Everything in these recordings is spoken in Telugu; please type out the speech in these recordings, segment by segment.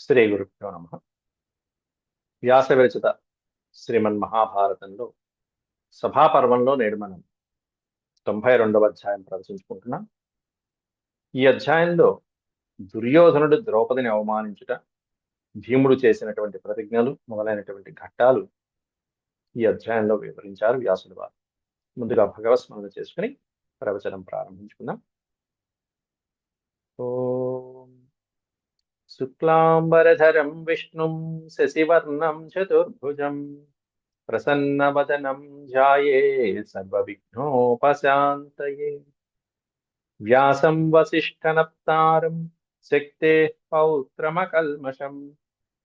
శ్రీ గురుభ్యో నమ. వ్యాస విరచిత శ్రీమన్ మహాభారతంలో సభాపర్వంలో నేడు మనం తొంభై రెండవ అధ్యాయం ప్రవచించుకుంటున్నాం ఈ అధ్యాయంలో దుర్యోధనుడు ద్రౌపదిని అవమానించుట భీముడు చేసినటువంటి ప్రతిజ్ఞలు మొదలైనటువంటి ఘట్టాలు ఈ అధ్యాయంలో వివరించారు వ్యాసుడు వారు. ముందుగా భగవత్ స్మరణ చేసుకుని ప్రవచనం ప్రారంభించుకుందాం. ఓ शुक्लाम्बरधरं विष्णुं शशिवर्णं चतुर्भुजं प्रसन्नवदनं ध्याये सर्वविघ्नोपशान्तये। व्यासं वसिष्ठनप्तारं शक्तेः पौत्रमकल्मषम्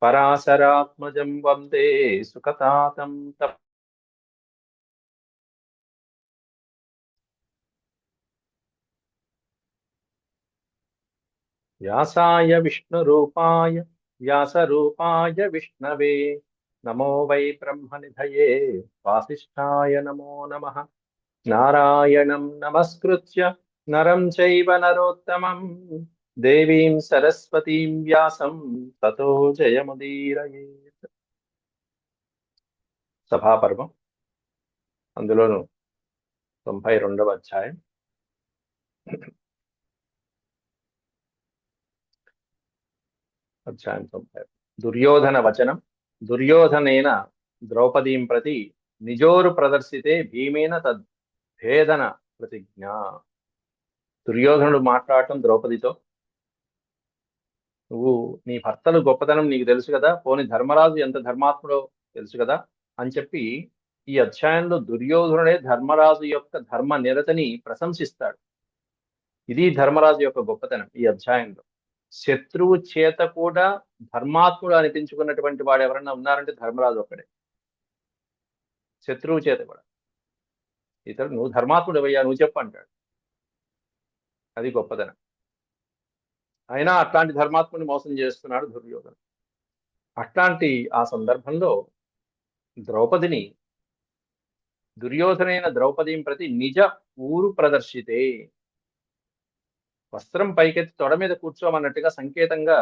पराशरात्मजं वंदे सुखतातं तप् వ్యాసాయ విష్ణు విష్ణురూపాయ వ్యాసరూపాయ విష్ణవే. నమో వై బ్రహ్మనిధయే. వాసిష్ఠాయ నమో నమ. నారాయణం నమస్కృత్య నరం చైవ నరోత్తమం. దేవీం సరస్వతీం వ్యాసం తతో జయముదీరయేత్. సభాపర్వం. అందులోను తొంభై రెండవ అధ్యాయం. అధ్యాయం తొంభై దుర్యోధన వచనం దుర్యోధనేన ద్రౌపదీం ప్రతి నిజోరు ప్రదర్శితే భీమేన తద్భేదన ప్రతిజ్ఞ. దుర్యోధనుడు మాట్లాడటం ద్రౌపదితో. నువ్వు నీ భర్తలు గొప్పతనం నీకు తెలుసు కదా పోని ధర్మరాజు ఎంత ధర్మాత్ముడో తెలుసు కదా అని చెప్పి ఈ అధ్యాయంలో దుర్యోధనుడే ధర్మరాజు యొక్క ధర్మ నిరతని ప్రశంసిస్తాడు. ఇది ధర్మరాజు యొక్క గొప్పతనం ఈ అధ్యాయంలో. శత్రువు చేత కూడా ధర్మాత్ముడు అనిపించుకున్నటువంటి వాడు ఎవరన్నా ఉన్నారంటే ధర్మరాజు ఒక్కడే. శత్రువు చేత కూడా. ఇతడు నువ్వు ధర్మాత్ముడు అయ్యా నువ్వు చెప్పు అంటాడు. అది గొప్పదనం అయినా అట్లాంటి ధర్మాత్ముని మోసం చేస్తున్నాడు దుర్యోధన అట్లాంటి ఆ సందర్భంలో ద్రౌపదిని దుర్యోధనైన ద్రౌపదిని ప్రతి నిజ ఊరు ప్రదర్శితే వస్త్రం పైకెత్తి తొడ మీద కూర్చోమన్నట్టుగా సంకేతంగా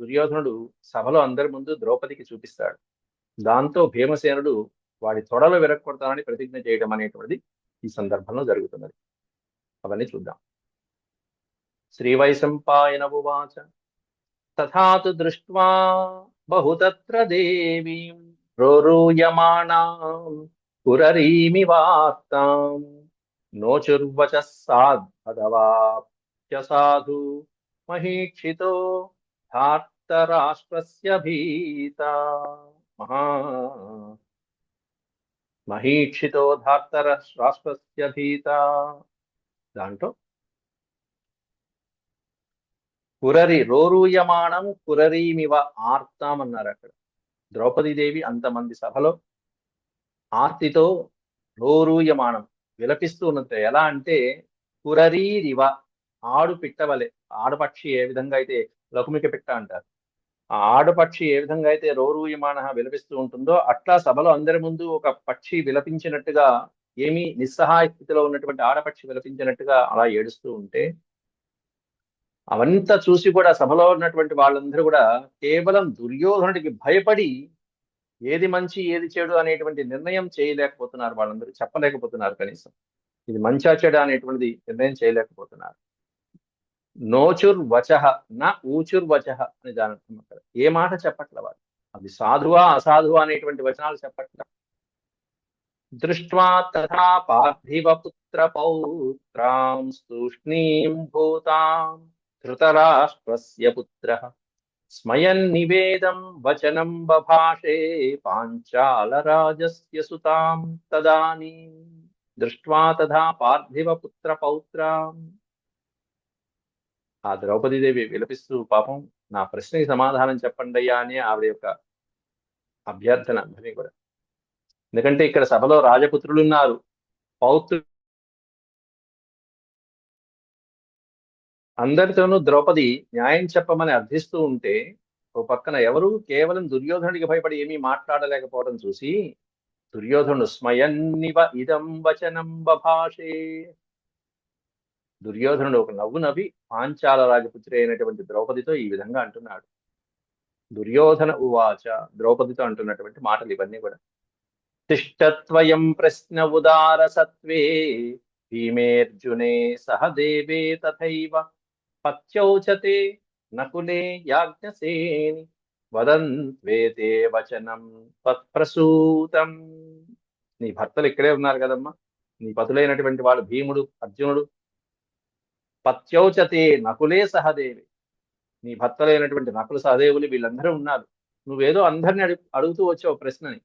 దుర్యోధనుడు సభలో అందరి ముందు ద్రౌపదికి చూపిస్తాడు. దాంతో భీమసేనుడు వాడి తొడలు విరగొడతానని ప్రతిజ్ఞ చేయడం అనేటువంటిది ఈ సందర్భంలో జరుగుతున్నది. అవన్నీ చూద్దాం. శ్రీవైశంపాయన ఉవాచ. తథాతు దృష్ట్వా బహుతత్ర దేవీం రోరూయమాణాం పురరీమి వార్తాం నోచుర్వచ సాధవా సాధు మహీక్షితో ధార్తరాష్ట్రస్య భీత. మహా. మహీక్షితో ధార్తర రాష్ట్రస్య భీత. దాంట్లో కురరి రోరూయమాణం కురరీమివ ఆర్తామన్నారు అక్కడ. ద్రౌపదీదేవి అంతమంది సభలో ఆర్తితో రోరూయమాణం విలపిస్తూ ఉన్నది ఎలా అంటే కురరీరివ ఆడు పిట్టవలే ఆడపక్షి ఏ విధంగా అయితే లకుమిక పిట్ట అంటారు. ఆ ఆడపక్షి ఏ విధంగా అయితే రోరూయమాన విలపిస్తూ ఉంటుందో అట్లా సభలో అందరి ముందు ఒక పక్షి విలపించినట్టుగా ఏమీ నిస్సహాయ స్థితిలో ఉన్నటువంటి ఆడపక్షి విలపించినట్టుగా అలా ఏడుస్తూ ఉంటే అవంతా చూసి కూడా సభలో ఉన్నటువంటి వాళ్ళందరూ కూడా కేవలం దుర్యోధనుడికి భయపడి ఏది మంచి ఏది చెడు అనేటువంటి నిర్ణయం చేయలేకపోతున్నారు వాళ్ళందరూ చెప్పలేకపోతున్నారు కనీసం. ఇది మంచా చెడు అనేటువంటిది నిర్ణయం చేయలేకపోతున్నారు. నోచుర్ వచహ నా ఊచుర్ వచహ అని దాని అర్థం అక్కడ. ఏ మాట చెప్పట్ల వాడు? అది సాధువా అసాధువా అనేటువంటి వచనాలు చెప్పట్ల. దృష్ట్వా తథా పార్థివ పుత్ర పౌత్రాం స్తూష్ణీం భూతాం ధృతరాష్ట్రస్య పుత్ర. స్మయన్ నివేదం వచనం బభాషే పాంచాల రాజస్య సుతాం తదానీ. దృష్ట్వా తథా పార్థివ పుత్ర పౌత్రాం ఆ ద్రౌపదీదేవి విలపిస్తూ పాపం నా ప్రశ్నకి సమాధానం చెప్పండి అయ్యా అని ఆవిడ యొక్క అభ్యర్థన అందరినీ కూడా. ఎందుకంటే ఇక్కడ సభలో రాజపుత్రులు ఉన్నారు పౌత్రు అందరితోనూ ద్రౌపది న్యాయం చెప్పమని అర్థిస్తూ ఉంటే ఓ పక్కన ఎవరు కేవలం దుర్యోధనుడికి భయపడి ఏమీ మాట్లాడలేకపోవడం చూసి దుర్యోధనుడు స్మయన్నివ ఇదం వచనం బభాషే దుర్యోధనుడు ఒక నవ్వు నవ్వి పాంచాల రాజపుత్రి అయినటువంటి ద్రౌపదితో ఈ విధంగా అంటున్నాడు. దుర్యోధన ఉవాచ ద్రౌపదితో అంటున్నటువంటి మాటలు ఇవన్నీ కూడా. తిష్టత్వయం ప్రశ్న ఉదార సత్వే భీమేర్జునే సహదేవే తథైవ పత్యౌచతే నకులే యాజ్ఞసేని వదంత్వేతే వచనం తత్ప్రసూతం. నీ భర్తలు ఇక్కడే ఉన్నారు కదమ్మా. నీ పతులైనటువంటి వాళ్ళు భీముడు అర్జునుడు పత్యౌచతే నకులే సహదేవి. నీ భర్తలైనటువంటి నకులు సహదేవులు వీళ్ళందరూ ఉన్నారు. నువ్వేదో అందరిని అడుగు అడుగుతూ వచ్చావు ప్రశ్నని.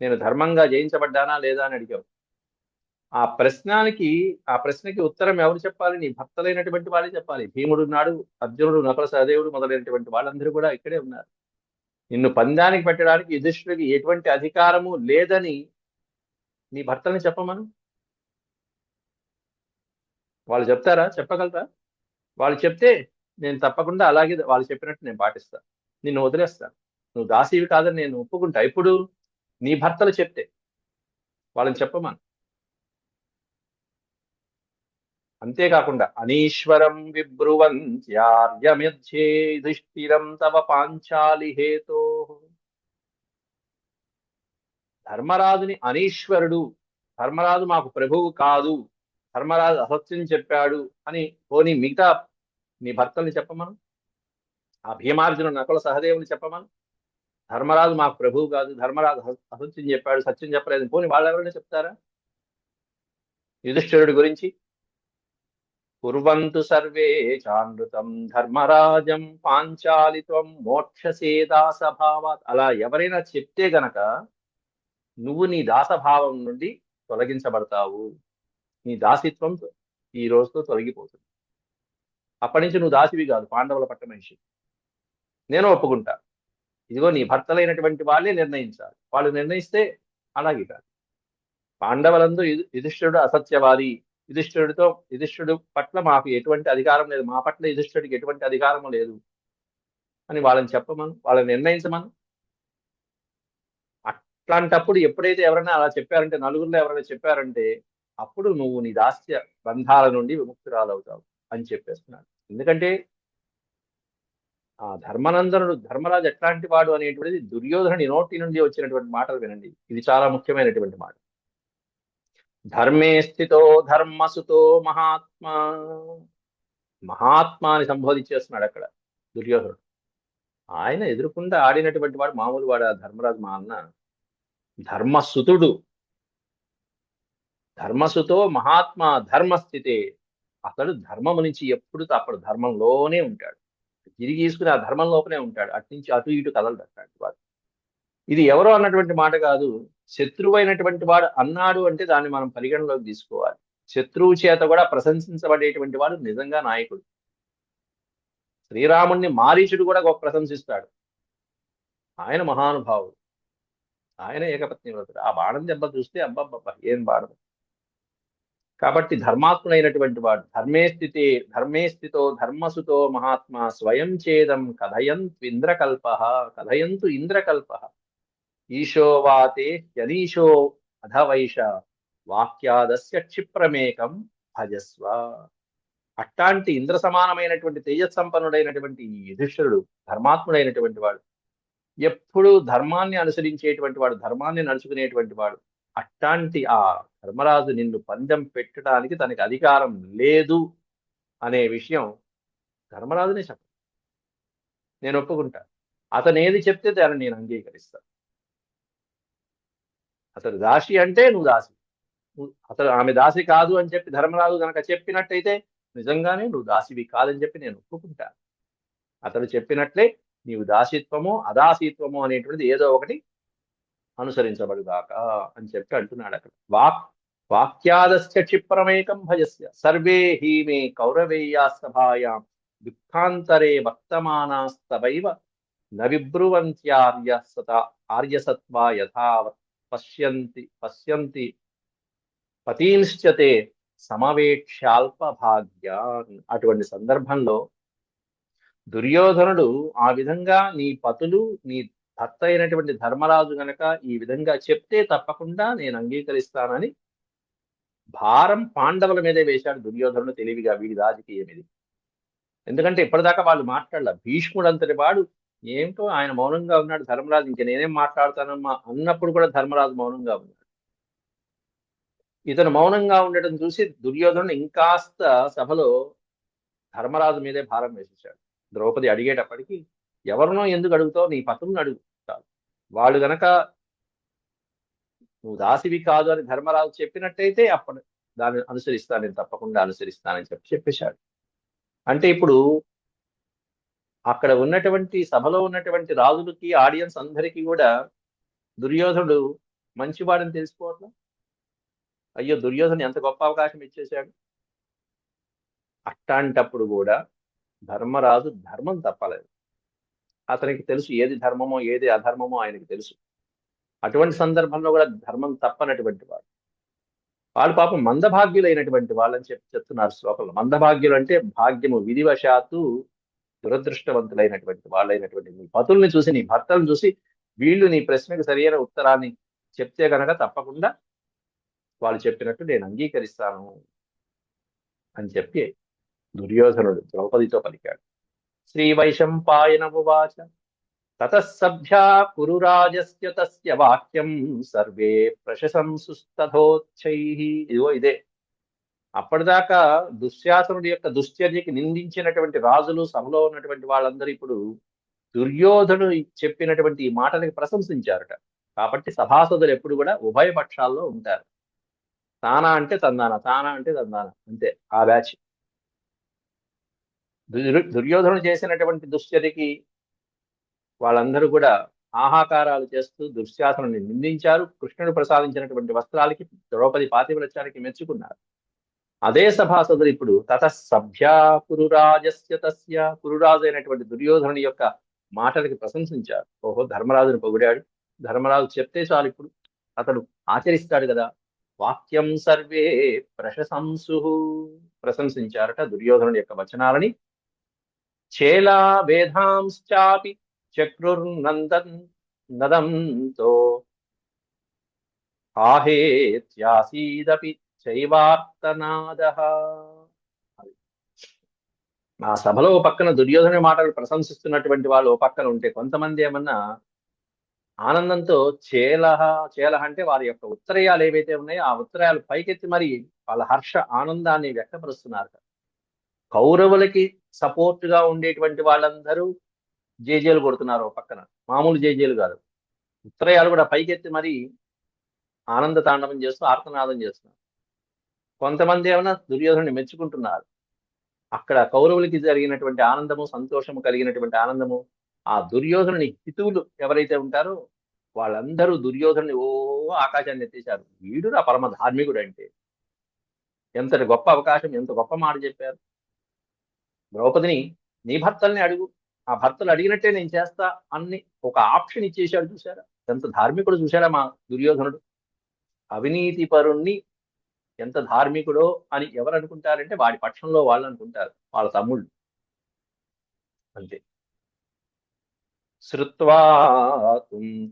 నేను ధర్మంగా జయించబడ్డానా లేదా అని అడిగావు. ఆ ప్రశ్నానికి ఆ ప్రశ్నకి ఉత్తరం ఎవరు చెప్పాలి? నీ భర్తలైనటువంటి వాళ్ళే చెప్పాలి. భీముడు ఉన్నాడు అర్జునుడు నకుల సహదేవుడు మొదలైనటువంటి వాళ్ళందరూ కూడా ఇక్కడే ఉన్నారు. నిన్ను పందానికి పెట్టడానికి యుధిష్ఠుడికి ఎటువంటి అధికారము లేదని నీ భర్తల్ని చెప్పమను? వాళ్ళు చెప్తారా? చెప్పగలరా? వాళ్ళు చెప్తే నేను తప్పకుండా అలాగే వాళ్ళు చెప్పినట్టు నేను పాటిస్తా. నిన్ను వదిలేస్తాను నువ్వు దాసీవి కాదని నేను ఒప్పుకుంటా. ఇప్పుడు నీ భర్తలు చెప్తే వాళ్ళని చెప్పమను. అంతేకాకుండా అనీశ్వరం విబ్రువంత్యార్యమిధ్యేధిష్ఠిరం తవ పాంచాలి హేతో. ధర్మరాజుని అనీశ్వరుడు ధర్మరాజు మాకు ప్రభువు కాదు. ధర్మరాజు అసత్యం చెప్పాడు అని పోనీ మిగతా నీ భర్తల్ని చెప్పమను? ఆ భీమార్జున నకుల సహదేవుని చెప్పమను? ధర్మరాజు మాకు ప్రభువు కాదు ధర్మరాజు అసత్యం చెప్పాడు సత్యం చెప్పలేదు. పోనీ వాళ్ళెవరైనా చెప్తారా? యుధిష్ఠిరుడి గురించి? కుర్వంతు సర్వే చానృతం ధర్మరాజం పాంచాలిత్వం మోక్షసేదాసభావాత్. అలా ఎవరైనా చెప్తే గనక నువ్వు నీ దాసభావం నుండి తొలగించబడతావు. నీ దాసిత్వం ఈ రోజుతో తొలగిపోతుంది. అప్పటి నుంచి నువ్వు దాసివి కాదు పాండవుల పట్ట మనిషి. నేను ఒప్పుకుంటా. ఇదిగో నీ భర్తలైనటువంటి వాళ్ళే నిర్ణయించాలి. వాళ్ళు నిర్ణయిస్తే అలాగే కాదు. పాండవులందు యుధిష్ఠుడు అసత్యవాది. యుధిష్ఠుడితో యుధిష్ఠుడు పట్ల మాకు ఎటువంటి అధికారం లేదు. మా పట్ల యుధిష్ఠుడికి ఎటువంటి అధికారం లేదు. అని వాళ్ళని చెప్పమను వాళ్ళని నిర్ణయించమను. అట్లాంటప్పుడు ఎప్పుడైతే ఎవరైనా అలా చెప్పారంటే నలుగురిలో ఎవరైనా చెప్పారంటే అప్పుడు నువ్వు నీ దాస్య బంధాల నుండి విముక్తురాలవుతావు అని చెప్పేస్తున్నాడు. ఎందుకంటే ఆ ధర్మనందనుడు ధర్మరాజు ఎట్లాంటి వాడు అనేటువంటిది దుర్యోధనుడి నోటి నుండి వచ్చినటువంటి మాటలు వినండి. ఇది చాలా ముఖ్యమైనటువంటి మాట. ధర్మే స్థితో ధర్మసుతో మహాత్మా. మహాత్మాని సంబోధించేస్తున్నాడు అక్కడ దుర్యోధనుడు. ఆయన ఎదురుకుండా ఆడినటువంటి వాడు మామూలు వాడు ఆ ధర్మరాజు మా అన్న. ధర్మసుతుడు ధర్మసుతో మహాత్మ ధర్మస్థితే. అతడు ధర్మము నుంచి ఎప్పుడు తప్పడు ధర్మంలోనే ఉంటాడు. తిరిగి తీసుకుని ఆ ధర్మం లోపలే ఉంటాడు. అటు నుంచి అటు ఇటు కదలడు అట్లాంటి వాడు. ఇది ఎవరో అన్నటువంటి మాట కాదు. శత్రువు అయినటువంటి వాడు అన్నాడు అంటే దాన్ని మనం పరిగణలోకి తీసుకోవాలి. శత్రువు చేత కూడా ప్రశంసించబడేటువంటి వాడు నిజంగా నాయకుడు. శ్రీరాముణ్ణి మారీచుడు కూడా గొప్ప ప్రశంసిస్తాడు. ఆయన మహానుభావుడు. ఆయన ఏకపత్ని వ్రతుడు. ఆ బాణం దెబ్బ చూస్తే అబ్బబ్బబ్బా ఏం బాణం? కాబట్టి ధర్మాత్ముడైనటువంటి వాడు ధర్మే స్థితి ధర్మే స్థితో ధర్మసుతో మహాత్మ స్వయం చేదం కథయంతు ఇంద్రకల్ప కథయంతు ఇంద్రకల్ప. ఈశోవాతే యనీశో అధవైష వాక్యాదస్య క్షిప్రమేకం భజస్వ. అట్టాంటి ఇంద్ర సమానమైనటువంటి తేజస్సంపన్నుడైనటువంటి ఈ ధర్మాత్ముడైనటువంటి వాడు. ఎప్పుడూ ధర్మాన్ని అనుసరించేటువంటి వాడు ధర్మాన్ని నడుచుకునేటువంటి వాడు. అట్టాంటి ఆ ధర్మరాజు నిన్ను పందెం పెట్టడానికి తనకి అధికారం లేదు అనే విషయం ధర్మరాజునే చెప్ప నేను ఒప్పుకుంటా. అతను ఏది చెప్తే దాన్ని నేను అంగీకరిస్తాను. అతడు దాసి అంటే నువ్వు దాసి. అతడు ఆమె దాసి కాదు అని చెప్పి ధర్మరాజు కనుక చెప్పినట్టయితే నిజంగానే నువ్వు దాసివి కాదని చెప్పి నేను ఒప్పుకుంటా. అతడు చెప్పినట్లే నీవు దాసిత్వము అదాసిత్వము అనేటువంటిది ఏదో ఒకటి అనుసరించబడుగాక అని చెప్పి అంటున్నాడు అక్కడ. వాక్ వాక్యాదస్య క్షిప్రమేకం భజస్య. సర్వే హీమే కౌరవేయా దుఃఖాంతరే వర్తమానాస్తవైవ న సత ఆర్యసత్వా యథావత్. పశ్యంతి పశ్యంతి. పతీంశ్చతే సమవేక్ష్యాల్ప భాగ్యాన్ అటువంటి సందర్భంలో దుర్యోధనుడు ఆ విధంగా నీ పతులు నీ భర్త అయినటువంటి ధర్మరాజు గనక ఈ విధంగా చెప్తే తప్పకుండా నేను అంగీకరిస్తానని భారం పాండవుల మీదే వేశాడు దుర్యోధనుడు తెలివిగా వీడి రాజకీయం ఇది. ఎందుకంటే ఇప్పటిదాకా వాళ్ళు మాట్లాడలే. భీష్ముడు అంతటి వాడు ఏమిటో ఆయన మౌనంగా ఉన్నాడు ధర్మరాజు ఇంక నేనేం మాట్లాడతానమ్మా అన్నప్పుడు కూడా ధర్మరాజు మౌనంగా ఉన్నాడు. ఇతను మౌనంగా ఉండటం చూసి దుర్యోధనుడు ఇంకాస్త సభలో ధర్మరాజు మీదే భారం వేసేసాడు ద్రౌపది అడిగేటప్పటికి ఎవరినో ఎందుకు అడుగుతావు? నీ పతులను అడుగు. వాళ్ళు గనక నువ్వు దాసివి కాదు అని ధర్మరాజు చెప్పినట్టయితే అప్పుడు దాన్ని అనుసరిస్తాను నేను తప్పకుండా అనుసరిస్తానని చెప్పి చెప్పేశాడు. అంటే ఇప్పుడు అక్కడ ఉన్నటువంటి సభలో ఉన్నటువంటి రాజులకి ఆడియన్స్ అందరికీ కూడా దుర్యోధనుడు మంచివాడని తెలిసిపోవట్లా? అయ్యో దుర్యోధను ఎంత గొప్ప అవకాశం ఇచ్చేశాడు? అట్టాంటప్పుడు కూడా ధర్మరాజు ధర్మం తప్పలేదు. అతనికి తెలుసు ఏది ధర్మమో ఏది అధర్మమో ఆయనకి తెలుసు. అటువంటి సందర్భంలో కూడా ధర్మం తప్పనటువంటి వాడు. వాళ్ళు పాపం మందభాగ్యులైనటువంటి వాళ్ళని చెప్పి చెప్తున్నారు శ్లోకంలో. మందభాగ్యులు అంటే భాగ్యము విధివశాత్తు దురదృష్టవంతులైనటువంటి వాళ్ళైనటువంటి నీ పతుల్ని చూసి నీ భర్తలను చూసి వీళ్ళు నీ ప్రశ్నకు సరైన ఉత్తరాన్ని చెప్తే కనుక తప్పకుండా వాళ్ళు చెప్పినట్టు నేను అంగీకరిస్తాను అని చెప్పి దుర్యోధనుడు ద్రౌపదితో పలికాడు. శ్రీ వైశంపాయన ఉవాచ. తతసభ్యా కురురాజస్య తస్య వాక్యం సర్వే ప్రశంసుస్తథోచ్చై ఇదిగో ఇదే అప్పటిదాకా దుశ్శాసనుడి యొక్క దుశ్చర్యకి నిందించినటువంటి రాజులు సభలో ఉన్నటువంటి వాళ్ళందరూ ఇప్పుడు దుర్యోధను చెప్పినటువంటి ఈ మాటలకి ప్రశంసించారట. కాబట్టి సభాసదులు ఎప్పుడు కూడా ఉభయ పక్షాల్లో ఉంటారు. తానా అంటే తందాన తానా అంటే తందాన అంతే ఆ బ్యాచ్. దుర్యోధను చేసినటువంటి దుశ్చర్యకి వాళ్ళందరూ కూడా ఆహాకారాలు చేస్తూ దుశ్శాసనుని నిందించారు. కృష్ణుడు ప్రసాదించినటువంటి వస్త్రాలకి ద్రౌపది పాతివ్రత్యానికి మెచ్చుకున్నారు. అదే సభాసదులు ఇప్పుడు తత సభ్య కురురాజస్య తస్య కురురాజు అయినటువంటి దుర్యోధనుని యొక్క మాటలకి ప్రశంసించారు. ఓహో ధర్మరాజుని పొగిడాడు. ధర్మరాజు చెప్తే చాలు ఇప్పుడు. అతడు ఆచరిస్తాడు కదా. వాక్యం సర్వే ప్రశంసు ప్రశంసించారట దుర్యోధనుడి యొక్క వచనాలని. చేలా వేదాంశ్చాపి చక్రుర్నందన్ నదంతో ఆహేత్యాసీదపి చైవార్తనాద ఆ సభలో పక్కన దుర్యోధన మాటలు ప్రశంసిస్తున్నటువంటి వాళ్ళు ఓ పక్కన ఉంటే కొంతమంది ఏమన్నా ఆనందంతో చేలహ చేలహ అంటే వారి యొక్క ఉత్తరయాలు ఏవైతే ఉన్నాయో ఆ ఉత్తరయాలు పైకెత్తి మరి వాళ్ళ హర్ష ఆనందాన్ని వ్యక్తపరుస్తున్నారు. కౌరవులకి సపోర్ట్గా ఉండేటువంటి వాళ్ళందరూ జేజేలు కొడుతున్నారు పక్కన. మామూలు జేజేలు కాదు. ఉత్తరయాలు కూడా పైకెత్తి మరి ఆనంద తాండవం చేస్తూ ఆర్తనాదం చేస్తున్నారు. కొంతమంది ఏమైనా దుర్యోధనుని మెచ్చుకుంటున్నారు. అక్కడ కౌరవులకి జరిగినటువంటి ఆనందము సంతోషము కలిగినటువంటి ఆనందము ఆ దుర్యోధనుని హితువులు ఎవరైతే ఉంటారో వాళ్ళందరూ దుర్యోధనుని ఓ ఆకాశాన్ని ఎత్తేశారు. వీడు నా పరమ ధార్మికుడు అంటే. ఎంతటి గొప్ప అవకాశం ఎంత గొప్ప మాట చెప్పారు. ద్రౌపదిని నీ భర్తల్ని అడుగు. ఆ భర్తలు అడిగినట్టే నేను చేస్తా అన్ని ఒక ఆప్షన్ ఇచ్చేశాడు చూసారా ఎంత ధార్మికుడు చూసారా మా దుర్యోధనుడు? అవినీతి పరుణ్ణి ఎంత ధార్మికుడో అని ఎవరు అనుకుంటారంటే వాడి పక్షంలో వాళ్ళు అనుకుంటారు వాళ్ళ తమ్ముళ్ళు. అంతే. శ్రుత్వా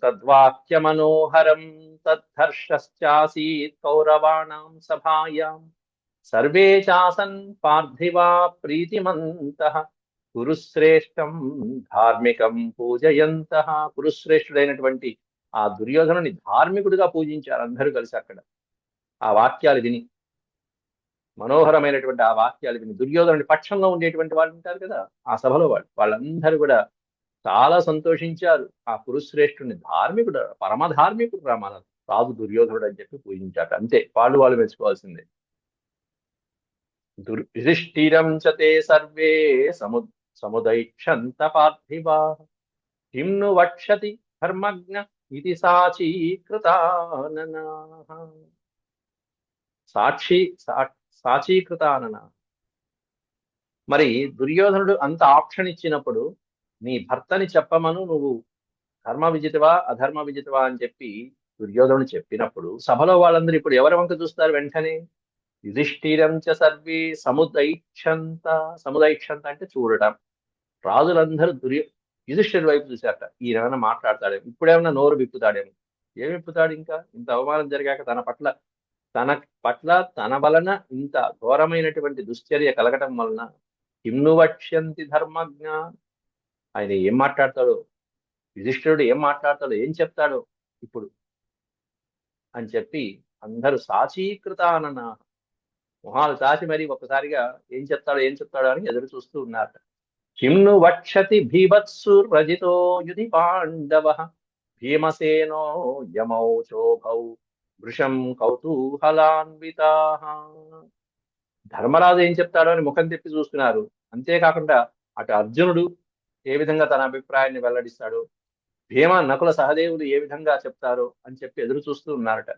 తద్వాక్యమనోహరం తద్ధర్షశ్చాసీత్ కౌరవాణం సభాయాం. సర్వే చాసన్ పార్థివా ప్రీతిమంతః. కురుశ్రేష్టం ధార్మికం పూజయంత. కురుశ్రేష్ఠుడైనటువంటి ఆ దుర్యోధనుని ధార్మికుడిగా పూజించారు అందరూ కలిసి అక్కడ. ఆ వాక్యాలు విని మనోహరమైనటువంటి ఆ వాక్యాలు విని దుర్యోధనుడి పక్షంలో ఉండేటువంటి వాళ్ళు ఉంటారు కదా ఆ సభలో వాళ్ళు వాళ్ళందరూ కూడా చాలా సంతోషించారు. ఆ కురుశ్రేష్ఠుని ధార్మికుడు పరమధార్మికుడు రా మన రాజు దుర్యోధనుడు అని చెప్పి పూజించారు. అంతే వాళ్ళు వాళ్ళు మెచ్చుకోవాల్సిందే. దుర్ యుధిష్ఠిరం చతే సర్వే సము సముదైక్షంత పార్థివా కిం ను వక్షతి ధర్మజ్ఞ ఇది సాచీకృతాననా సాక్షి సా- సాచీకృతానన మరి దుర్యోధనుడు అంత ఆప్షన్ ఇచ్చినప్పుడు నీ భర్తని చెప్పమను నువ్వు ధర్మ విజితవా అధర్మ విజితవా అని చెప్పి దుర్యోధనుడు చెప్పినప్పుడు సభలో వాళ్ళందరూ ఇప్పుడు ఎవరి వంక చూస్తారు వెంటనే? యుధిష్ఠిరం చ సర్వే సముదైక్షంత. సముదైక్షంత అంటే చూడటం. రాజులందరూ దుర్య యుధిష్ఠిర్ వైపు చూశారట. ఈయన ఏమైనా మాట్లాడతాడేమో? ఇప్పుడేమైనా నోరు విప్పుతాడేమో? ఏమి విప్పుతాడు ఇంకా? ఇంత అవమానం జరిగాక తన పట్ల తన పట్ల తన వలన ఇంత ఘోరమైనటువంటి దుశ్చర్య కలగటం వలన కిమ్ను వక్ష్యంతి ధర్మజ్ఞ. ఆయన ఏం మాట్లాడతాడో? యుధిష్ఠరుడు ఏం మాట్లాడతాడో? ఏం చెప్తాడో? ఇప్పుడు అని చెప్పి అందరూ సాచీకృతానన మొహాలు సాచి మరి ఒక్కసారిగా ఏం చెప్తాడో ఏం చెప్తాడో అని ఎదురు చూస్తూ ఉన్నారు కిమ్ను వక్షతి భీభత్సు రజితో యుధి పాండవ భీమసేనో యమౌ చోభౌ వృషం కౌతూహలాన్వితా. ధర్మరాజు ఏం చెప్తాడో అని ముఖం తిప్పి చూస్తున్నారు. అంతేకాకుండా అటు అర్జునుడు ఏ విధంగా తన అభిప్రాయాన్ని వెల్లడిస్తాడు భీమ నకుల సహదేవులు ఏ విధంగా చెప్తారో అని చెప్పి ఎదురు చూస్తూ ఉన్నారట.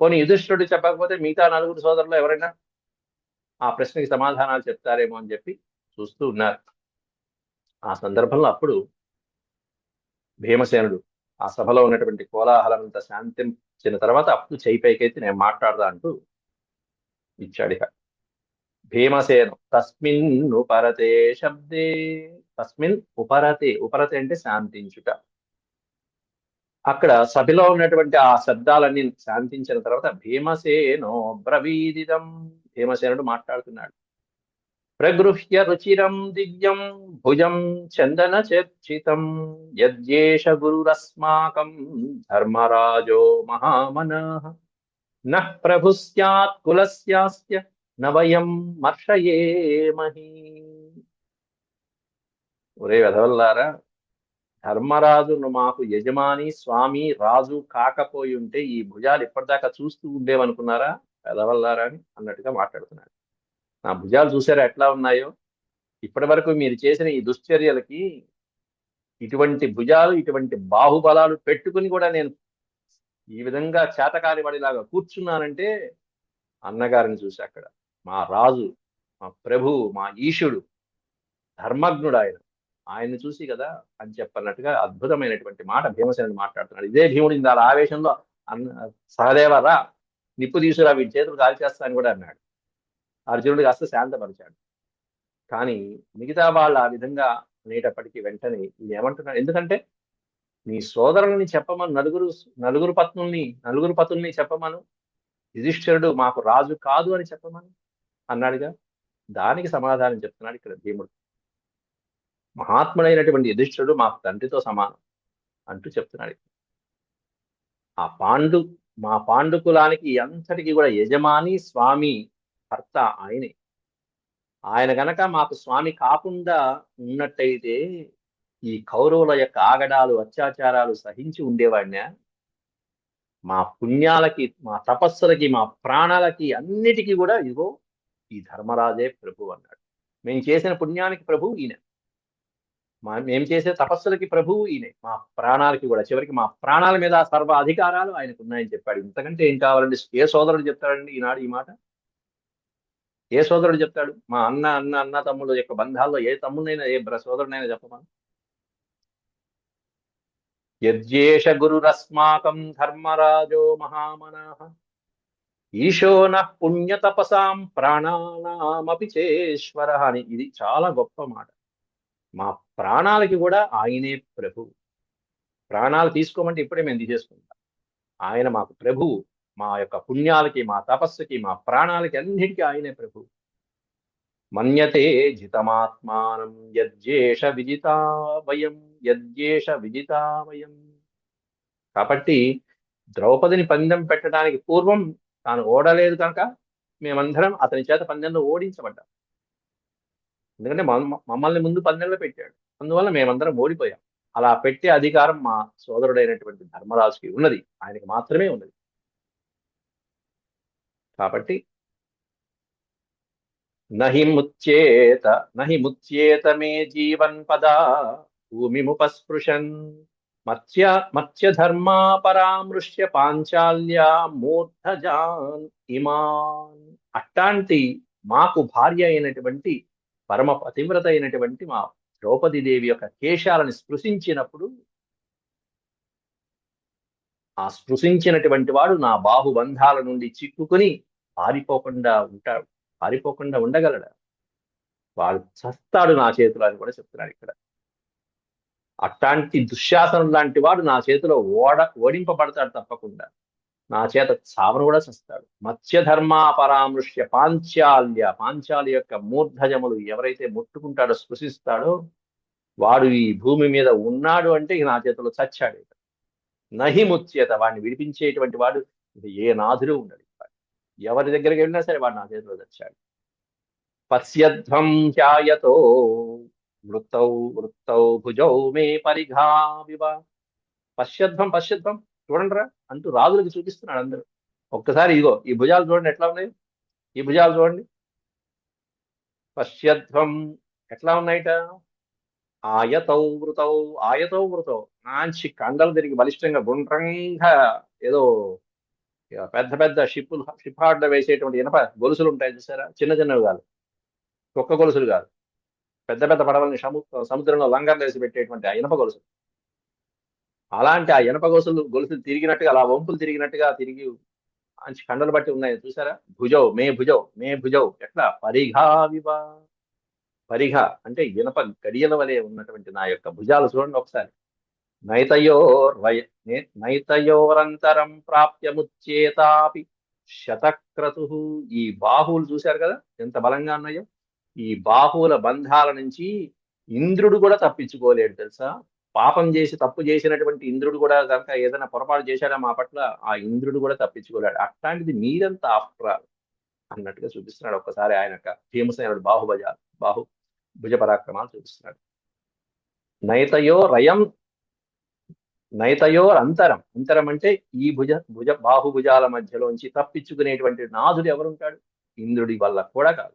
పోనీ యుధిష్ఠుడు చెప్పకపోతే మిగతా నలుగురు సోదరులు ఎవరైనా ఆ ప్రశ్నకి సమాధానాలు చెప్తారేమో అని చెప్పి చూస్తూ ఉన్నారు. ఆ సందర్భంలో అప్పుడు భీమసేనుడు ఆ సభలో ఉన్నటువంటి కోలాహలమంతా శాంతించిన తర్వాత అప్పుడు చేయి పైకైతే నేను మాట్లాడదా అంటూ ఇచ్చాడు భీమసేను తస్మిన్ ఉపరతే శబ్దే తస్మిన్ ఉపరతే ఉపరతే అంటే శాంతించుట. అక్కడ సభలో ఉన్నటువంటి ఆ శబ్దాలన్నీ శాంతించిన తర్వాత భీమసేనో బ్రవీదిదం. భీమసేనుడు మాట్లాడుతున్నాడు. ప్రగృహ్య రుచిరం దివ్యం భుజం చందన చర్చితం యద్యేష గురురస్మాకం ధర్మరాజో మహామనః. నః ప్రభు స్యాత్ కులస్యాస్య నవయం మర్షయేమహి. ఒరే వెధవల్లారా ధర్మరాజును మాకు యజమాని స్వామి రాజు కాకపోయి ఉంటే ఈ భుజాలు ఇప్పటిదాకా చూస్తూ ఉండేవనుకున్నారా? పెదవల్లారా అని అన్నట్టుగా మాట్లాడుతున్నాడు. నా భుజాలు చూసారా ఎట్లా ఉన్నాయో? ఇప్పటి వరకు మీరు చేసిన ఈ దుశ్చర్యలకి ఇటువంటి భుజాలు ఇటువంటి బాహుబలాలు పెట్టుకుని కూడా నేను ఈ విధంగా చేతకాని వాడిలాగా కూర్చున్నానంటే అన్నగారిని చూసి అక్కడ మా రాజు మా ప్రభు మా ఈశుడు ధర్మజ్ఞుడు ఆయన ఆయన్ని చూసి కదా అని చెప్పన్నట్టుగా అద్భుతమైనటువంటి మాట భీమసేనుడు మాట్లాడుతున్నాడు. ఇదే భీముడు ఇందాల ఆవేశంలో అన్న సహదేవరా నిప్పు తీసుకురా వీడి చేతులు కాల్చేస్తా అని కూడా అన్నాడు. అర్జునుడు కాస్త శాంతపరిచాడు. కానీ మిగతా వాళ్ళు ఆ విధంగా అనేటప్పటికీ వెంటనే ఇది ఏమంటున్నాడు ఎందుకంటే నీ సోదరుల్ని చెప్పమను నలుగురు నలుగురు పత్నుల్ని నలుగురు పతుల్ని చెప్పమను యుధిష్ఠిరుడు మాకు రాజు కాదు అని చెప్పమను అన్నాడుగా. దానికి సమాధానం చెప్తున్నాడు ఇక్కడ భీముడు. మహాత్ముడైనటువంటి యుధిష్ఠిరుడు మాకు తండ్రితో సమానం అంటూ చెప్తున్నాడు. ఆ పాండు మా పాండుకులానికి అంతటికి కూడా యజమాని స్వామి భర్త ఆయనే. ఆయన గనక మాకు స్వామి కాకుండా ఉన్నట్టయితే ఈ కౌరవుల యొక్క ఆగడాలు అత్యాచారాలు సహించి ఉండేవాడినా మా పుణ్యాలకి మా తపస్సులకి మా ప్రాణాలకి అన్నిటికీ కూడా ఇగో ఈ ధర్మరాజే ప్రభు అన్నాడు. మేము చేసిన పుణ్యానికి ప్రభు ఈయన. మా మేము చేసే తపస్సులకి ప్రభువు ఈయనే. మా ప్రాణాలకి కూడా. చివరికి మా ప్రాణాల మీద సర్వ అధికారాలు ఆయనకు ఉన్నాయని చెప్పాడు. ఇంతకంటే ఏం కావాలండి? ఏ సోదరుడు చెప్తాడండి ఈనాడు ఈ మాట? ఏ సోదరుడు చెప్తాడు? మా అన్న అన్న అన్న తమ్ముడు యొక్క బంధాల్లో ఏ తమ్ముడైనా ఏ బ్ర సోదరుడైనా చెప్పమా? యజ్యేష గురురస్మాకం ధర్మరాజో మహామనః. ఈశో పుణ్యతపసాం ప్రాణానామపి చేశ్వర అని. ఇది చాలా గొప్ప మాట. మా ప్రాణాలకి కూడా ఆయనే ప్రభు. ప్రాణాలు తీసుకోమంటే ఇప్పుడే మేము తీసేసుకుంటాం. ఆయన మాకు ప్రభు. మా యొక్క పుణ్యాలకి మా తపస్సుకి మా ప్రాణాలకి అన్నిటికీ ఆయనే ప్రభు. మన్యతే జితమాత్మానం యజ్జేష విజితావయం యజ్జేష విజితావయం. కాబట్టి ద్రౌపదిని పందెం పెట్టడానికి పూర్వం తాను ఓడలేదు కనుక మేమందరం అతని చేత పందెంలో ఓడించబడ్డాం. ఎందుకంటే మమ్మ- మమ్మల్ని ముందు పందెంలో పెట్టాడు. అందువల్ల మేమందరం ఓడిపోయాం. అలా పెట్టే అధికారం మా సోదరుడైనటువంటి ధర్మరాజుకి ఉన్నది. ఆయనకి మాత్రమే ఉన్నది. కాబట్టి నహి ముచ్యేత నహి ముచ్యేత మే జీవన్ పదా భూమిముపస్పృశన్ మత్స్య మత్స్య ధర్మా పరామృశ్య పాంచాల్యా మూర్ధజాన్ ఇమాన్. అట్లాంటి మాకు భార్య అయినటువంటి పరమ పతివ్రత అయినటువంటి మా ద్రౌపది దేవి యొక్క కేశాలను స్పృశించినప్పుడు ఆ స్పృశించినటువంటి వాడు నా బాహుబంధాల నుండి చిక్కుకుని పారిపోకుండా ఉంటాడు పారిపోకుండా ఉండగలడా. వాడు చస్తాడు నా చేతిలో అని కూడా చెప్తున్నాడు ఇక్కడ. అట్లాంటి దుశ్శాసనం లాంటి వాడు నా చేతిలో ఓడ ఓడింపబడతాడు తప్పకుండా. నా చేత చావను కూడా చస్తాడు. మత్స్యధర్మాపరామృష్య పాంచాల్య పాంచాలి యొక్క మూర్ధజములు ఎవరైతే ముట్టుకుంటాడో స్పృశిస్తాడో వాడు ఈ భూమి మీద ఉన్నాడు అంటే నా చేతిలో చచ్చాడు నహి ముత్యత వాడిని విడిపించేటువంటి వాడు ఏ నాథుడు ఉండడు ఎవరి దగ్గరికి వెళ్ళినా సరే వాడు నా చేతిలో చచ్చాడు. పశ్యధ్వం హ్యాయతో వృత్తౌ వృత్తౌ భుజౌ మే పరిఘావివ పశ్యధ్వం పశ్యధ్వం. చూడండిరా అంటూ రాజులకు చూపిస్తున్నాడు అందరూ. ఒక్కసారి ఇదిగో ఈ భుజాలు చూడండి ఎట్లా ఉన్నాయి? ఈ భుజాలు చూడండి. పశ్యధ్వం ఎట్లా ఉన్నాయట? ఆయతౌ వృతౌ ఆయతౌ వృతౌ. మంచి కండలు తిరిగి బలిష్టంగా గుండ్రంగా ఏదో పెద్ద పెద్ద షిప్పులు షిప్ హార్డ్లో వేసేటువంటి ఇనప గొలుసులు ఉంటాయి చూసారా? చిన్న చిన్నవి కాదు. కుక్క గొలుసులు కాదు. పెద్ద పెద్ద పడవల్ని సము సముద్రంలో లంగర్లు వేసి పెట్టేటువంటి ఆ ఇనప గొలుసులు. అలాంటి ఆ ఇనప గొలుసులు గొలుసులు తిరిగినట్టుగా అలా వంపులు తిరిగినట్టుగా తిరిగి మంచి కండలు బట్టి ఉన్నాయి. చూసారా భుజౌ మే భుజౌ మే భుజౌ. ఎట్లా? పరిఘావివ పరిఘ అంటే ఇనప గడియల వలె ఉన్నటువంటి నా యొక్క భుజాలు చూడండి ఒకసారి. నైతయోర్ నైతయోరంతరం ప్రాప్యముచ్చేతాపి శతక్రతు. ఈ బాహువులు చూశారు కదా? ఎంత బలంగా ఉన్నాయో. ఈ బాహువుల బంధాల నుంచి ఇంద్రుడు కూడా తప్పించుకోలేడు తెలుసా? పాపం చేసి తప్పు చేసినటువంటి ఇంద్రుడు కూడా కనుక ఏదైనా పొరపాటు చేశాడా మా పట్ల ఆ ఇంద్రుడు కూడా తప్పించుకోలేడు. అట్లాంటిది మీరంతా ఆఫ్టర్ అన్నట్టుగా చూపిస్తున్నాడు. ఒక్కసారి ఆయన యొక్క అయిన బాహుభజ బాహు భుజ పరాక్రమాలు చూపిస్తున్నాడు. నైతయో రయం నైతయోర్ అంతరం. అంతరం అంటే ఈ భుజ భుజ బాహుభుజాల మధ్యలోంచి తప్పించుకునేటువంటి నాథుడు ఎవరుంటాడు? ఇంద్రుడి వల్ల కూడా కాదు.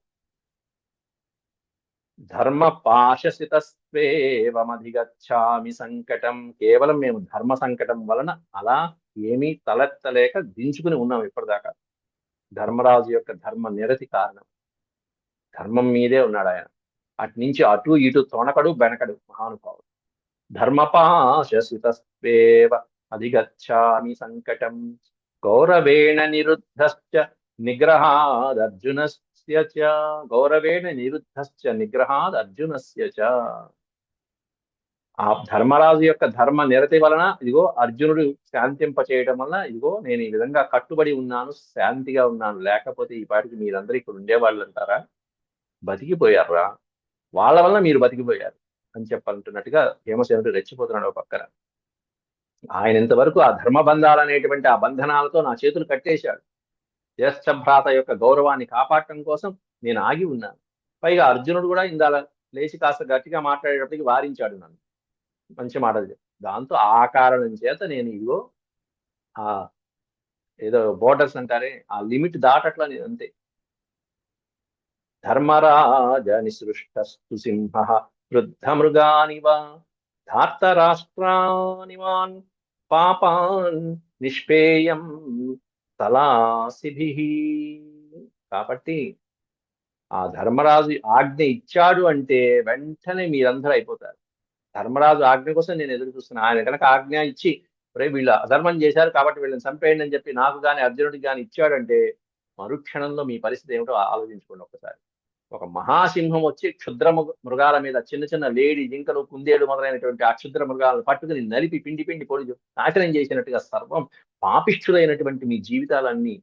ధర్మ పాశసితస్వేవమధిగచ్చామి సంకటం. కేవలం మేము ధర్మ సంకటం వలన అలా ఏమీ తలెత్తలేక దించుకుని ఉన్నాం ఇప్పటిదాకా. ధర్మరాజు యొక్క ధర్మ నిరతి కారణం. ధర్మం మీదే ఉన్నాడు ఆయన. అటు నుంచి అటు ఇటు తొణకడు బెనకడు మహానుభావుడు. ధర్మపాశసితస్వేవ అధిగచ్చామి సంకటం. గౌరవేణ నిరుద్ధశ్చ చ గౌరవేణ నిరుద్ధశ్చ నిగ్రహాద్ అర్జునస్య చ ఆ ధర్మరాజు యొక్క ధర్మ నిరతి వలన ఇదిగో అర్జునుడు శాంతింప చేయడం వలన ఇదిగో నేను ఈ విధంగా కట్టుబడి ఉన్నాను శాంతిగా ఉన్నాను లేకపోతే ఈ పాటికి మీరందరూ ఇక్కడ ఉండేవాళ్ళు అంటారా? బతికిపోయారా వాళ్ళ వల్ల మీరు బతికిపోయారు అని చెప్పాలంటున్నట్టుగా భీమసేనుడు రెచ్చిపోతున్నాడు ఒక పక్కన. ఆయన ఇంతవరకు ఆ ధర్మబంధాలు అనేటువంటి ఆ బంధనాలతో నా చేతులు కట్టేశాడు. జ్యేష్ఠ భ్రాత యొక్క గౌరవాన్ని కాపాడటం కోసం నేను ఆగి ఉన్నాను. పైగా అర్జునుడు కూడా ఇందాల లేచి కాస్త గట్టిగా మాట్లాడేటప్పటికి వారించాడు నన్ను. మంచి మాటలు చెప్పి దాంతో ఆ కారణం చేత నేను ఇదిగో ఆ ఏదో బోర్డర్స్ అంటారే ఆ లిమిట్ దాటట్లా నేను అంతే. ధర్మరాజ నిసృష్టస్తు సింహ వృద్ధమృగానివ ధార్తరాష్ట్రానివాన్ పాపాన్ నిష్పేయం తలాసిభి. కాబట్టి ఆ ధర్మరాజు ఆజ్ఞ ఇచ్చాడు అంటే వెంటనే మీరందరూ అయిపోతారు. ధర్మరాజు ఆజ్ఞ కోసం నేను ఎదురు చూస్తున్నా. ఆయన కనుక ఆజ్ఞ ఇచ్చి రే వీళ్ళు అధర్మం చేశారు కాబట్టి వీళ్ళని చంపేయండి అని చెప్పి నాకు కానీ అర్జునుడికి కానీ ఇచ్చాడంటే మరుక్షణంలో మీ పరిస్థితి ఏమిటో ఆలోచించుకోండి ఒక్కసారి. ఒక మహాసింహం వచ్చి క్షుద్ర మృగాల మీద చిన్న చిన్న లేడి జింకలు కుందేలు మొదలైనటువంటి ఆ క్షుద్ర మృగాలను పట్టుకుని నలిపి పిండి పిండి పొడి నాశనం చేసినట్టుగా సర్వం పాపిష్ఠులైనటువంటి మీ జీవితాలన్నీ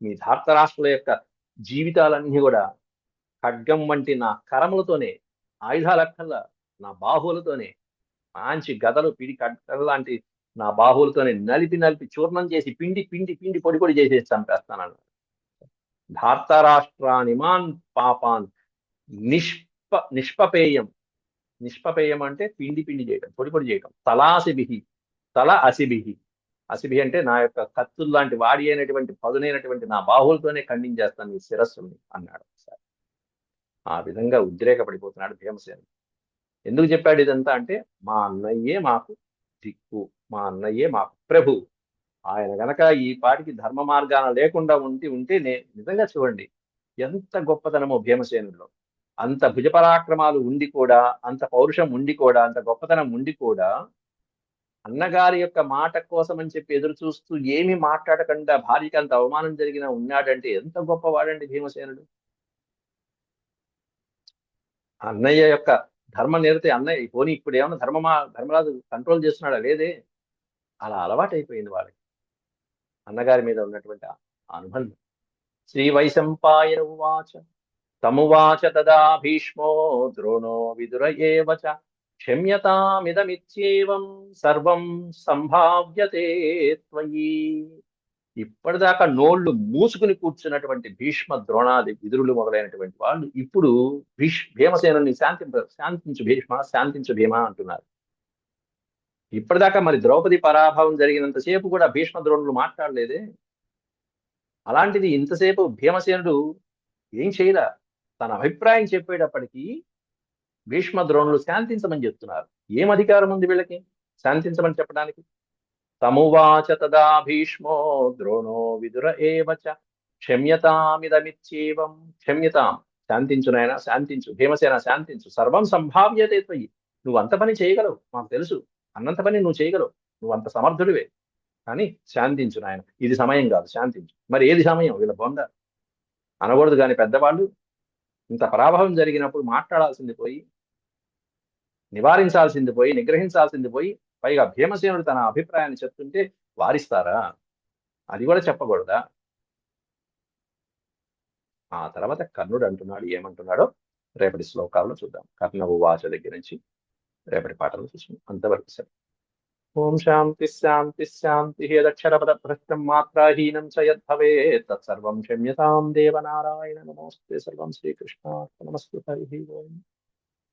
మీ ధార్తరాష్ట్రుల యొక్క జీవితాలన్నీ కూడా ఖడ్గం వంటి నా కరములతోనే ఆయుధాలక్కల్లా నా బాహువులతోనే మంచి గదలు పిడి కట్టలు లాంటి నా బాహువులతోనే నలిపి నలిపి చూర్ణం చేసి పిండి పిండి పిండి పొడి పొడి చేసేసి చంపేస్తానన్నాడు. ధార్తరాష్ట్రానిమాన్ పాపాన్. నిష్ప నిష్పపేయం. నిష్పపేయం అంటే పిండి పిండి చేయటం పొడి పొడి చేయటం. తలాసిబిహి తల అసిబిహి. అసిబి అంటే నా యొక్క కత్తులు లాంటి వాడి అయినటువంటి పదునైనటువంటి నా బాహువులతోనే ఖండించేస్తాను నీ శిరస్సుని అన్నాడు ఒకసారి. ఆ విధంగా ఉద్రేకపడిపోతున్నాడు భీమసేనుడు. ఎందుకు చెప్పాడు ఇదంతా అంటే మా అన్నయ్యే మాకు దిక్కు మా అన్నయ్యే మాకు ప్రభు. ఆయన గనక ఈ పాటికి ధర్మ మార్గాన లేకుండా ఉండి ఉంటే ఉంటేనే నిజంగా చూడండి ఎంత గొప్పతనమో భీమసేనుడిలో అంత భుజపరాక్రమాలు ఉండి కూడా అంత పౌరుషం ఉండి కూడా అంత గొప్పతనం ఉండి కూడా అన్నగారి యొక్క మాట కోసం అని చెప్పి ఎదురు చూస్తూ ఏమీ మాట్లాడకుండా భార్యకి అంత అవమానం జరిగినా ఉన్నాడంటే ఎంత గొప్పవాడండి భీమసేనుడు. అన్నయ్య యొక్క ధర్మ నిరతి అన్నయ్య పోనీ ఇప్పుడు ఏమన్నా ధర్మమా ధర్మరాజు కంట్రోల్ చేస్తున్నాడా? లేదే. అలా అలవాటు అయిపోయింది వాళ్ళకి. అన్నగారి మీద ఉన్నటువంటి అనుబంధం. శ్రీ వైశంపాయన ఉవాచ తమువాచ తదా భీష్మో ద్రోణో విదుర ఏవచ క్షమ్యతామిదమిత్యేవం సర్వం సంభావ్యతే త్వయి. ఇప్పటిదాకా నోళ్ళు మూసుకుని కూర్చున్నటువంటి భీష్మ ద్రోణాది విదురులు మొదలైనటువంటి వాళ్ళు ఇప్పుడు భీష్ భీమసేనుని శాంతింప శాంతించు భీష్మ శాంతించు భీమ అంటున్నారు. ఇప్పటిదాకా మరి ద్రౌపది పరాభవం జరిగినంతసేపు కూడా భీష్మ ద్రోణులు మాట్లాడలేదే. అలాంటిది ఇంతసేపు భీమసేనుడు ఏం చేయలే? తన అభిప్రాయం చెప్పేటప్పటికీ భీష్మ ద్రోణులు శాంతించమని చెప్తున్నారు. ఏం అధికారం ఉంది వీళ్ళకి? శాంతించమని చెప్పడానికి? తమువాచ తదా భీష్మో ద్రోణో విదుర ఏవచ. క్షమ్యతామిదమిత్యేవం క్షమ్యతాం. శాంతించు నాయన శాంతించు. భీమసేన శాంతించు. సర్వం సంభావ్యతే త్వయి. నువ్వు అంత పని చేయగలవు. మాకు తెలుసు. అన్నంత పని నువ్వు చేయగలవు. నువ్వు అంత సమర్థుడివే. కానీ శాంతించు నాయన. ఇది సమయం కాదు శాంతించు. మరి ఏది సమయం? వీళ్ళ బొంద. అనకూడదు కానీ పెద్దవాళ్ళు ఇంత పరాభవం జరిగినప్పుడు మాట్లాడాల్సింది పోయి నివారించాల్సింది పోయి నిగ్రహించాల్సింది పోయి పైగా భీమసేనుడు తన అభిప్రాయాన్ని చెప్తుంటే వారిస్తారా? అది కూడా చెప్పకూడదా? ఆ తర్వాత కర్ణుడు అంటున్నాడు ఏమంటున్నాడో రేపటి శ్లోకాల్లో చూద్దాం. కర్ణ ఉవాచ దగ్గర నుంచి రేపటి పాటలు చూసాం అంతవరకు సరే. ఓం శాంతి శాంతి శాంతి యదక్షరపద భ్రష్టం మాత్రాహీనం చ యద్భవే తత్సర్వం క్షమ్యతాం దేవనారాయణ. నమోస్తే. సర్వం శ్రీకృష్ణ నమస్తే హరి ఓం.